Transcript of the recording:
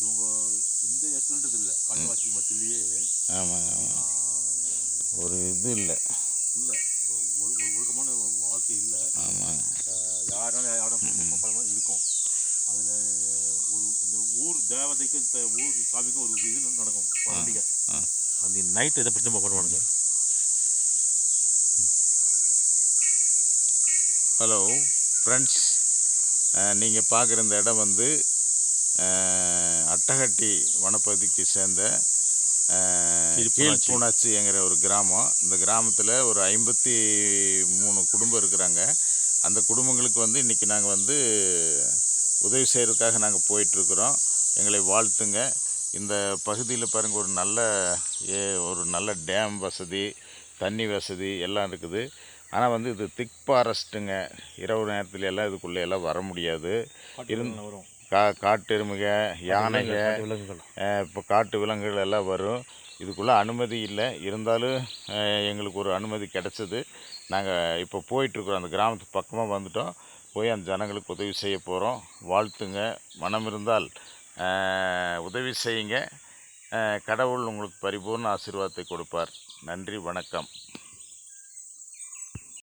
இவங்க இந்த இடத்துலன்றது இல்லை. காட்டுவாசி மத்தியிலேயே ஆமாங்க ஆமாம் ஒரு இது இல்லை. இல்லை. ஒழுக்கமான வாழ்க்கை இல்லை. ஆமாங்க. யாராலும் யாரும் பழமாக இருக்கும். அதில் ஒரு இந்த ஊர் தேவதைக்கும் இந்த ஊர் சாமிக்கும் ஒரு இது நடக்கும். பண்டிகை. அந்த நைட் இதை பற்றி பண்ணுவானுங்க ஹலோ ஃப்ரெண்ட்ஸ் நீங்கள் பார்க்குற இந்த இடம் வந்து அட்டகட்டி வனப்பகுதிக்கு சேர்ந்த கீழ்ப்புணாச்சி. கீழ்ப்புணாச்சிங்கிற ஒரு கிராமம். இந்த கிராமத்தில் ஒரு ஐம்பத்தி மூணு குடும்பம் இருக்கிறாங்க. அந்த குடும்பங்களுக்கு வந்து இன்றைக்கி நாங்கள் வந்து உதவி செய்கிறதுக்காக நாங்கள் போயிட்டுருக்குறோம். எங்களை வாழ்த்துங்க. இந்த பகுதியில் பாருங்கள் ஒரு நல்ல ஏ ஒரு நல்ல டேம் வசதி தண்ணி வசதி எல்லாம் இருக்குது. ஆனால் வந்து இது திக் ஃபாரஸ்ட்டுங்க. இரவு நேரத்துல எல்லாம் இதுக்குள்ளே எல்லாம் வர முடியாது. இருந்து கா காட்டெருமைக யானைங்க விலங்குகள். இப்போ காட்டு விலங்குகள் எல்லாம் வரும். இதுக்குள்ளே அனுமதி இல்லை. இருந்தாலும் எங்களுக்கு ஒரு அனுமதி கிடச்சிது. நாங்கள் இப்போ போயிட்டுருக்குறோம். அந்த கிராமத்துக்கு பக்கமாக வந்துட்டோம். போய் அந்த ஜனங்களுக்கு உதவி செய்ய போகிறோம் வாழ்த்துங்க. மனம் இருந்தால் உதவி செய்யுங்க. கடவுள் உங்களுக்கு பரிபூர்ண ஆசீர்வாதத்தை கொடுப்பார். நன்றி வணக்கம்.